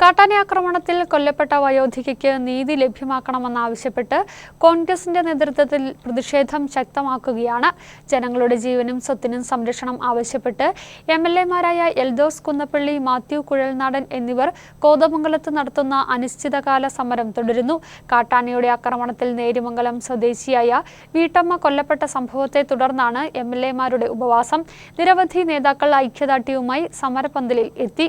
കാട്ടാന ആക്രമണത്തിൽ കൊല്ലപ്പെട്ട വയോധികയ്ക്ക് നീതി ലഭ്യമാക്കണമെന്നാവശ്യപ്പെട്ട് കോൺഗ്രസിന്റെ നേതൃത്വത്തിൽ പ്രതിഷേധം ശക്തമാക്കുകയാണ്. ജനങ്ങളുടെ ജീവനും സ്വത്തിനും സംരക്ഷണം ആവശ്യപ്പെട്ട് എം എൽദോസ് കുന്നപ്പള്ളി മാത്യു കുഴൽനാടൻ എന്നിവർ കോതമംഗലത്ത് നടത്തുന്ന അനിശ്ചിതകാല സമരം തുടരുന്നു. കാട്ടാനയുടെ ആക്രമണത്തിൽ നേരിമംഗലം സ്വദേശിയായ വീട്ടമ്മ കൊല്ലപ്പെട്ട സംഭവത്തെ തുടർന്നാണ് എം ഉപവാസം. നിരവധി നേതാക്കൾ ഐക്യദാർഢ്യവുമായി സമരപന്തലിൽ എത്തി.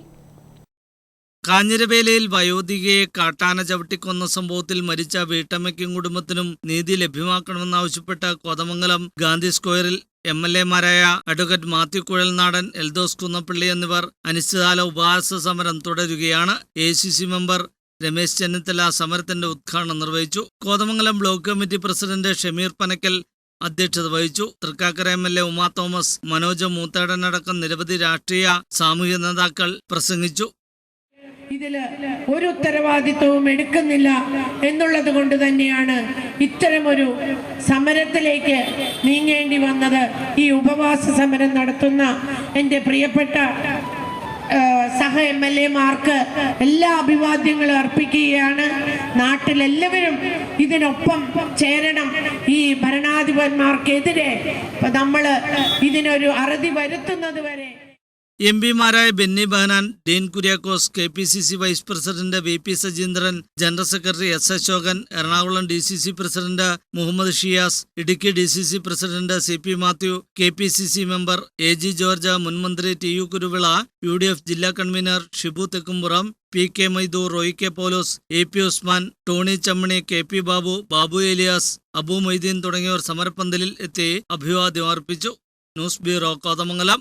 കാഞ്ഞിരവേലയിൽ വയോധികയെ കാട്ടാന ചവിട്ടിക്കൊന്ന സംഭവത്തിൽ മരിച്ച വീട്ടമ്മയ്ക്കും കുടുംബത്തിനും നീതി ലഭ്യമാക്കണമെന്നാവശ്യപ്പെട്ട് കോതമംഗലം ഗാന്ധി സ്ക്വയറിൽ എം എൽ എമാരായ അഡ്വക്കേറ്റ് മാത്യു കുഴൽനാടൻ എൽദോസ് കുന്നപ്പള്ളി എന്നിവർ അനിശ്ചിതകാല ഉപവാസ സമരം തുടരുകയാണ്. എ മെമ്പർ രമേശ് ചെന്നിത്തല സമരത്തിന്റെ ഉദ്ഘാടനം നിർവഹിച്ചു. Kothamangalam block committee president Shameer Panakkal അധ്യക്ഷത വഹിച്ചു. Thrikkakara M L A Uma Thomas Manoj മൂത്തേടനടക്കം നിരവധി രാഷ്ട്രീയ സാമൂഹ്യ നേതാക്കൾ പ്രസംഗിച്ചു. ഇതിൽ ഒരു ഉത്തരവാദിത്വവും എടുക്കുന്നില്ല എന്നുള്ളത് കൊണ്ട് തന്നെയാണ് ഇത്തരമൊരു സമരത്തിലേക്ക് നീങ്ങേണ്ടി വന്നത്. ഈ ഉപവാസ സമരം നടത്തുന്ന എന്റെ പ്രിയപ്പെട്ട സഹ എം എൽ എമാർക്ക് എല്ലാ അഭിവാദ്യങ്ങളും അർപ്പിക്കുകയാണ്. നാട്ടിലെല്ലാവരും ഇതിനൊപ്പം ചേരണം. ഈ ഭരണാധിപന്മാർക്കെതിരെ നമ്മൾ ഇതിനൊരു അറുതി വരുത്തുന്നത് വരെ M പിമാരായ Benny Behanan Dean Kuriakose K P C C vice president V P Sajeendran general secretary S Asokan Ernakulam D C C president Muhammad Shiyas Idukki D C C president C P Mathew K P C C member A G George മുൻമന്ത്രി T U Kuruvilla U D F ജില്ലാ convener Shibu Thekkumpuram P K Maidoor Roy K Paulose A P Usman Tony Chammany K P Babu Babu Eliyas Abu Moideen തുടങ്ങിയവർ സമരപ്പന്തലിൽ എത്തി അഭിവാദ്യം അർപ്പിച്ചു. News bureau Kothamangalam.